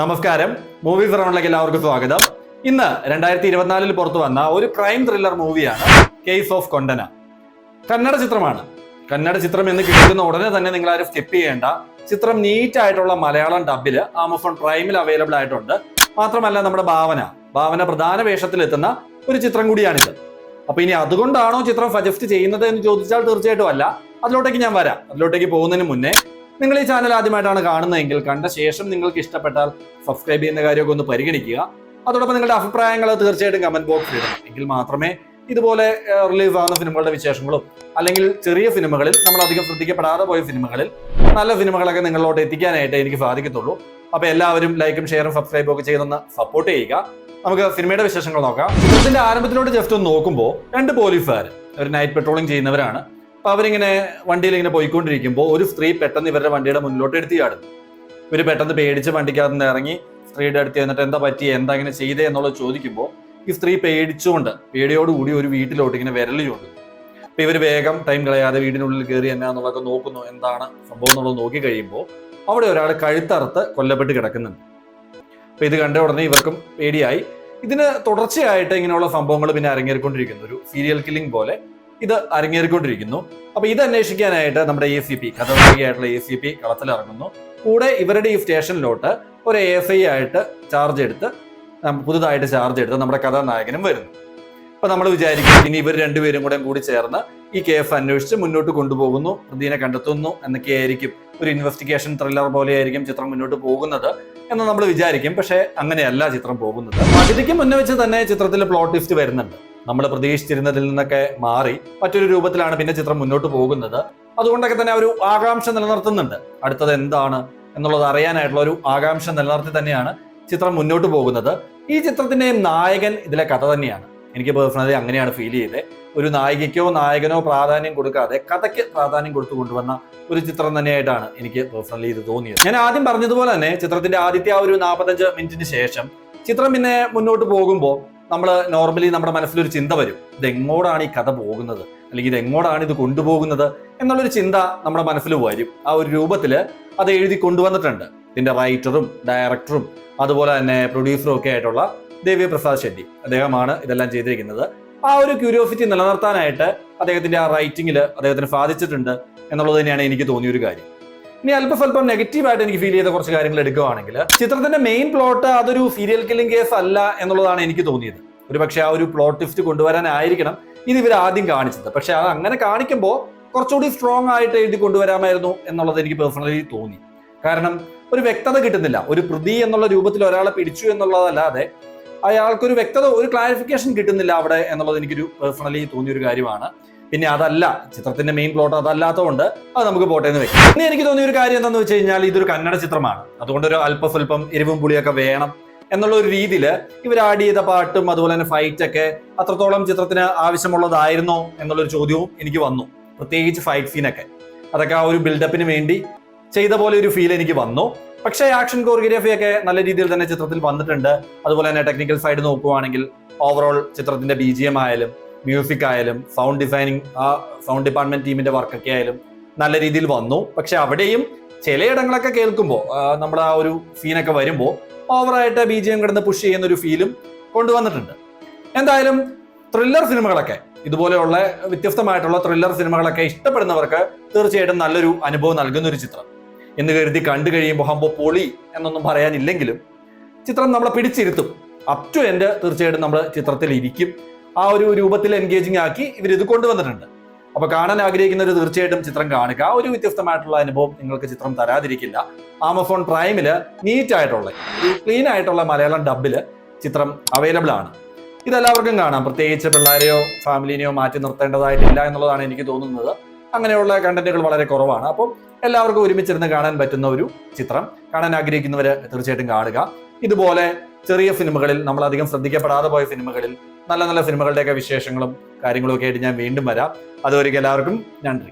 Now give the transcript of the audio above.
നമസ്കാരം. മൂവി റൗണ്ടിലേക്ക് എല്ലാവർക്കും സ്വാഗതം. ഇന്ന് രണ്ടായിരത്തി ഇരുപത്തിനാലിൽ പുറത്തു വന്ന ഒരു ക്രൈം ത്രില്ലർ മൂവിയാണ് കേസ് ഓഫ് കൊണ്ടന കന്നഡ ചിത്രമാണ്. കന്നഡ ചിത്രം എന്ന് കേൾക്കുന്ന ഉടനെ തന്നെ നിങ്ങൾ ആരും സ്കിപ്പ് ചെയ്യേണ്ട. ചിത്രം നീറ്റ് ആയിട്ടുള്ള മലയാളം ഡബിൽ ആമസോൺ പ്രൈമിൽ അവൈലബിൾ ആയിട്ടുണ്ട്. മാത്രമല്ല നമ്മുടെ ഭാവന. ഭാവന പ്രധാന വേഷത്തിലെത്തുന്ന ഒരു ചിത്രം കൂടിയാണിത്. അപ്പൊ ഇനി അതുകൊണ്ടാണോ ചിത്രം സജസ്റ്റ് ചെയ്യുന്നത് എന്ന് ചോദിച്ചാൽ തീർച്ചയായിട്ടും അല്ല. അതിലോട്ടേക്ക് ഞാൻ വരാം. അതിലോട്ടേക്ക് പോകുന്നതിന് മുന്നേ നിങ്ങൾ ഈ ചാനൽ ആദ്യമായിട്ടാണ് കാണുന്നതെങ്കിൽ കണ്ട ശേഷം നിങ്ങൾക്ക് ഇഷ്ടപ്പെട്ടാൽ സബ്സ്ക്രൈബ് ചെയ്യുന്ന കാര്യമൊക്കെ ഒന്ന് പരിഗണിക്കുക. അതോടൊപ്പം നിങ്ങളുടെ അഭിപ്രായങ്ങൾ തീർച്ചയായിട്ടും കമന്റ് ബോക്സിൽ ഇടണം. എങ്കിൽ മാത്രമേ ഇതുപോലെ റിലീസ് ആവുന്ന സിനിമകളുടെ വിശേഷങ്ങളും അല്ലെങ്കിൽ ചെറിയ സിനിമകളിൽ നമ്മൾ അധികം ശ്രദ്ധിക്കപ്പെടാതെ പോയ സിനിമകളിൽ നല്ല സിനിമകളൊക്കെ നിങ്ങളിലോട്ട് എത്തിക്കാനായിട്ട് എനിക്ക് സാധിക്കത്തുള്ളൂ. അപ്പൊ എല്ലാവരും ലൈക്കും ഷെയറും സബ്സ്ക്രൈബും ഒക്കെ ചെയ്തൊന്ന് സപ്പോർട്ട് ചെയ്യുക. നമുക്ക് സിനിമയുടെ വിശേഷങ്ങൾ നോക്കാം. ഇതിന്റെ ആരംഭത്തിലോട്ട് ജസ്റ്റ് ഒന്ന് നോക്കുമ്പോൾ രണ്ട് പോലീസുകാർ ഒരു നൈറ്റ് പെട്രോളിംഗ് ചെയ്യുന്നവരാണ്. അപ്പൊ അവരിങ്ങനെ വണ്ടിയിൽ ഇങ്ങനെ പോയിക്കൊണ്ടിരിക്കുമ്പോൾ ഒരു സ്ത്രീ പെട്ടെന്ന് ഇവരുടെ വണ്ടിയുടെ മുന്നിലോട്ട് എടുത്തു ചാടുന്നു ഇവർ പെട്ടെന്ന് പേടിച്ച് വണ്ടിക്കകത്ത് നിന്ന് ഇറങ്ങി സ്ത്രീയുടെ അടുത്ത് എന്നിട്ട് എന്താ പറ്റി എന്താ ഇങ്ങനെ ചെയ്തേ എന്നുള്ളത് ചോദിക്കുമ്പോൾ ഈ സ്ത്രീ പേടിച്ചുകൊണ്ട് പേടിയോടുകൂടി ഒരു വീട്ടിലോട്ട് ഇങ്ങനെ വിരൽ ചൂണ്ടുന്നു അപ്പൊ ഇവർ വേഗം ടൈം കളയാതെ വീടിനുള്ളിൽ കയറി എന്നാന്നുള്ളതൊക്കെ നോക്കുന്നു എന്താണ് സംഭവം എന്നുള്ളത് നോക്കി കഴിയുമ്പോൾ അവിടെ ഒരാൾ കഴുത്തറുത്ത് കൊല്ലപ്പെട്ട് കിടക്കുന്നുണ്ട്. അപ്പൊ ഇത് കണ്ട ഉടനെ ഇവർക്കും പേടിയായി. ഇതിന് തുടർച്ചയായിട്ട് ഇങ്ങനെയുള്ള സംഭവങ്ങൾ പിന്നെ അരങ്ങേറിക്കൊണ്ടിരിക്കുന്നു. ഒരു സീരിയൽ കില്ലിംഗ് പോലെ ഇത് അരങ്ങേറിക്കൊണ്ടിരിക്കുന്നു. അപ്പൊ ഇത് അന്വേഷിക്കാനായിട്ട് നമ്മുടെ എ സി പി കഥകളിയായിട്ടുള്ള എ സി പി കളത്തിലിറങ്ങുന്നു. കൂടെ ഇവരുടെ ഈ സ്റ്റേഷനിലോട്ട് ഒരു എ എസ് ഐ ആയിട്ട് ചാർജ് എടുത്ത് പുതുതായിട്ട് ചാർജ് എടുത്ത് നമ്മുടെ കഥാനായകനും വരുന്നു. അപ്പൊ നമ്മൾ വിചാരിക്കും ഇനി ഇവർ രണ്ടുപേരും കൂടെ കൂടി ചേർന്ന് ഈ കേസ് അന്വേഷിച്ച് മുന്നോട്ട് കൊണ്ടുപോകുന്നു പ്രതിനെ കണ്ടെത്തുന്നു എന്നൊക്കെ ആയിരിക്കും ഒരു ഇൻവെസ്റ്റിഗേഷൻ ത്രില്ലർ പോലെയായിരിക്കും ചിത്രം മുന്നോട്ട് പോകുന്നത് എന്ന് നമ്മൾ വിചാരിക്കും. പക്ഷേ അങ്ങനെയല്ല ചിത്രം പോകുന്നത്. പകുതിക്ക് മുന്നേ വെച്ച് തന്നെ ചിത്രത്തിൽ പ്ലോട്ട് ലിസ്റ്റ് വരുന്നുണ്ട്. നമ്മൾ പ്രതീക്ഷിച്ചിരുന്നതിൽ നിന്നൊക്കെ മാറി മറ്റൊരു രൂപത്തിലാണ് പിന്നെ ചിത്രം മുന്നോട്ട് പോകുന്നത്. അതുകൊണ്ടൊക്കെ തന്നെ ഒരു ആകാംക്ഷ നിലനിർത്തുന്നുണ്ട്. അടുത്തത് എന്താണ് എന്നുള്ളത് അറിയാനായിട്ടുള്ള ഒരു ആകാംക്ഷ നിലനിർത്തി തന്നെയാണ് ചിത്രം മുന്നോട്ട് പോകുന്നത്. ഈ ചിത്രത്തിന്റെ നായകൻ ഇതിലെ കഥ തന്നെയാണ്. എനിക്ക് പേഴ്സണലി അങ്ങനെയാണ് ഫീൽ ചെയ്തത് ഒരു നായികയ്ക്കോ നായകനോ പ്രാധാന്യം കൊടുക്കാതെ കഥയ്ക്ക് പ്രാധാന്യം കൊടുത്തു കൊണ്ടുവന്ന ഒരു ചിത്രം തന്നെയായിട്ടാണ് എനിക്ക് പേഴ്സണലി ഇത് തോന്നിയത്. ഞാൻ ആദ്യം പറഞ്ഞതുപോലെ തന്നെ ചിത്രത്തിന്റെ ആദ്യത്തെ ആ ഒരു നാൽപ്പത്തഞ്ച് മിനിറ്റിന് ശേഷം ചിത്രം പിന്നെ മുന്നോട്ട് പോകുമ്പോൾ നമ്മൾ നോർമലി നമ്മുടെ മനസ്സിലൊരു ചിന്ത വരും. ഇതെങ്ങോടാണ് ഈ കഥ പോകുന്നത്? അല്ലെങ്കിൽ ഇതെങ്ങോടാണ് ഇത് കൊണ്ടുപോകുന്നത്? എന്നുള്ളൊരു ചിന്ത നമ്മുടെ മനസ്സിൽ വരും. ആ ഒരു രൂപത്തിൽ അത് എഴുതി കൊണ്ടുവന്നിട്ടുണ്ട്. ഇതിന്റെ റൈറ്ററും ഡയറക്ടറും അതുപോലെ തന്നെ പ്രൊഡ്യൂസറും ഒക്കെ ആയിട്ടുള്ള ദേവി പ്രസാദ് ഷെട്ടി. അദ്ദേഹമാണ് ഇതെല്ലാം ചെയ്തിരിക്കുന്നത്. ആ ഒരു ക്യൂരിയോസിറ്റി നിലനിർത്താനായിട്ട് അദ്ദേഹത്തിന്റെ ആ റൈറ്റിങ്ങിൽ അദ്ദേഹത്തിന് സാധിച്ചിട്ടുണ്ട് എന്നുള്ളത് തന്നെയാണ് എനിക്ക് തോന്നിയൊരു കാര്യം. ഇനി അല്പസ്വല്പം നെഗറ്റീവായിട്ട് എനിക്ക് ഫീൽ ചെയ്ത കുറച്ച് കാര്യങ്ങൾ എടുക്കുകയാണെങ്കിൽ ചിത്രത്തിന്റെ മെയിൻ പ്ലോട്ട് അതൊരു സീരിയൽ കില്ലിംഗ് കേസ് അല്ല എന്നുള്ളതാണ് എനിക്ക് തോന്നിയത്. ഒരു പക്ഷേ ആ ഒരു പ്ലോട്ട് ട്വിസ്റ്റ് കൊണ്ടുവരാനായിരിക്കണം ഇത് ഇവർ ആദ്യം കാണിച്ചത്. പക്ഷെ അത് അങ്ങനെ കാണിക്കുമ്പോൾ കുറച്ചുകൂടി സ്ട്രോങ് ആയിട്ട് എഴുതി കൊണ്ടുവരാമായിരുന്നു എന്നുള്ളത് എനിക്ക് പേഴ്സണലി തോന്നി. കാരണം ഒരു വ്യക്തത കിട്ടുന്നില്ല. ഒരു പ്രതി എന്നുള്ള രൂപത്തിൽ ഒരാളെ പിടിച്ചു എന്നുള്ളതല്ലാതെ അയാൾക്കൊരു വ്യക്തത ഒരു ക്ലാരിഫിക്കേഷൻ കിട്ടുന്നില്ല അവിടെ എന്നുള്ളത് എനിക്കൊരു പേഴ്സണലി തോന്നിയ ഒരു കാര്യമാണ്. പിന്നെ അതല്ല ചിത്രത്തിന്റെ മെയിൻ പ്ലോട്ട് അതല്ലാത്തതുകൊണ്ട് അത് നമുക്ക് പോട്ടെ എന്ന് വെക്കാം. ഇനി എനിക്ക് തോന്നിയ ഒരു കാര്യം എന്താണെന്ന് വെച്ച് കഴിഞ്ഞാൽ ഇതൊരു കന്നഡ ചിത്രമാണ്. അതുകൊണ്ട് ഒരു അല്പസ്വല്പം എരിവും പുളിയൊക്കെ വേണം എന്നുള്ള ഒരു രീതിയിൽ ഇവർ ആഡ് ചെയ്ത പാട്ടും അതുപോലെ തന്നെ ഫൈറ്റ് ഒക്കെ അത്രത്തോളം ചിത്രത്തിന് ആവശ്യമുള്ളതായിരുന്നോ എന്നുള്ളൊരു ചോദ്യവും എനിക്ക് വന്നു. പ്രത്യേകിച്ച് ഫൈറ്റ് സീനൊക്കെ അതൊക്കെ ആ ഒരു ബിൽഡപ്പിന് വേണ്ടി ചെയ്ത പോലെ ഒരു ഫീൽ എനിക്ക് വന്നു. പക്ഷേ ആക്ഷൻ കോറിയോഗ്രാഫി ഒക്കെ നല്ല രീതിയിൽ തന്നെ ചിത്രത്തിൽ വന്നിട്ടുണ്ട്. അതുപോലെ തന്നെ ടെക്നിക്കൽ സൈഡ് നോക്കുവാണെങ്കിൽ ഓവറോൾ ചിത്രത്തിന്റെ ബി ജി എം ആയാലും മ്യൂസിക് ആയാലും സൗണ്ട് ഡിസൈനിങ് ആ സൗണ്ട് ഡിപ്പാർട്ട്മെന്റ് ടീമിന്റെ വർക്കൊക്കെ ആയാലും നല്ല രീതിയിൽ വന്നു. പക്ഷെ അവിടെയും ചിലയിടങ്ങളൊക്കെ കേൾക്കുമ്പോൾ നമ്മൾ ആ ഒരു സീനൊക്കെ വരുമ്പോൾ ഓവറായിട്ട് ബി ജി എം കിടന്ന് പുഷ് ചെയ്യുന്ന ഒരു ഫീലും കൊണ്ടുവന്നിട്ടുണ്ട്. എന്തായാലും ത്രില്ലർ സിനിമകളൊക്കെ ഇതുപോലെയുള്ള വ്യത്യസ്തമായിട്ടുള്ള ത്രില്ലർ സിനിമകളൊക്കെ ഇഷ്ടപ്പെടുന്നവർക്ക് തീർച്ചയായിട്ടും നല്ലൊരു അനുഭവം നൽകുന്ന ഒരു ചിത്രം. എന്ന് കരുതി കണ്ടു കഴിയുമ്പോൾ ഹമ്പോ പൊളി എന്നൊന്നും പറയാനില്ലെങ്കിലും ചിത്രം നമ്മളെ പിടിച്ചിരുത്തും. അപ് ടു എൻഡ് തീർച്ചയായിട്ടും നമ്മൾ ചിത്രത്തിൽ ഇരിക്കും ആ ഒരു രൂപത്തിൽ എൻഗേജിങ് ആക്കി ഇവർ ഇത് കൊണ്ടുവന്നിട്ടുണ്ട്. അപ്പൊ കാണാൻ ആഗ്രഹിക്കുന്നവർ തീർച്ചയായിട്ടും ചിത്രം കാണുക. ആ ഒരു വ്യത്യസ്തമായിട്ടുള്ള അനുഭവം നിങ്ങൾക്ക് ചിത്രം തരാതിരിക്കില്ല. ആമസോൺ പ്രൈമിൽ നീറ്റ് ആയിട്ടുള്ള ക്ലീൻ ആയിട്ടുള്ള മലയാളം ഡബിൽ ചിത്രം അവൈലബിൾ ആണ്. ഇതെല്ലാവർക്കും കാണാം. പ്രത്യേകിച്ച് പിള്ളേരെയോ ഫാമിലിനെയോ മാറ്റി നിർത്തേണ്ടതായിട്ടില്ല എന്നുള്ളതാണ് എനിക്ക് തോന്നുന്നത്. അങ്ങനെയുള്ള കണ്ടന്റുകൾ വളരെ കുറവാണ്. അപ്പം എല്ലാവർക്കും ഒരുമിച്ചിരുന്ന് കാണാൻ പറ്റുന്ന ഒരു ചിത്രം കാണാൻ ആഗ്രഹിക്കുന്നവർ തീർച്ചയായിട്ടും കാണുക. ഇതുപോലെ ചെറിയ സിനിമകളിൽ നമ്മൾ അധികം ശ്രദ്ധിക്കപ്പെടാതെ പോയ സിനിമകളിൽ നല്ല നല്ല സിനിമകളുടെയൊക്കെ വിശേഷങ്ങളും കാര്യങ്ങളും ഒക്കെ ആയിട്ട് ഞാൻ വീണ്ടും വരാം. അതുവരെ എല്ലാവർക്കും നന്ദി.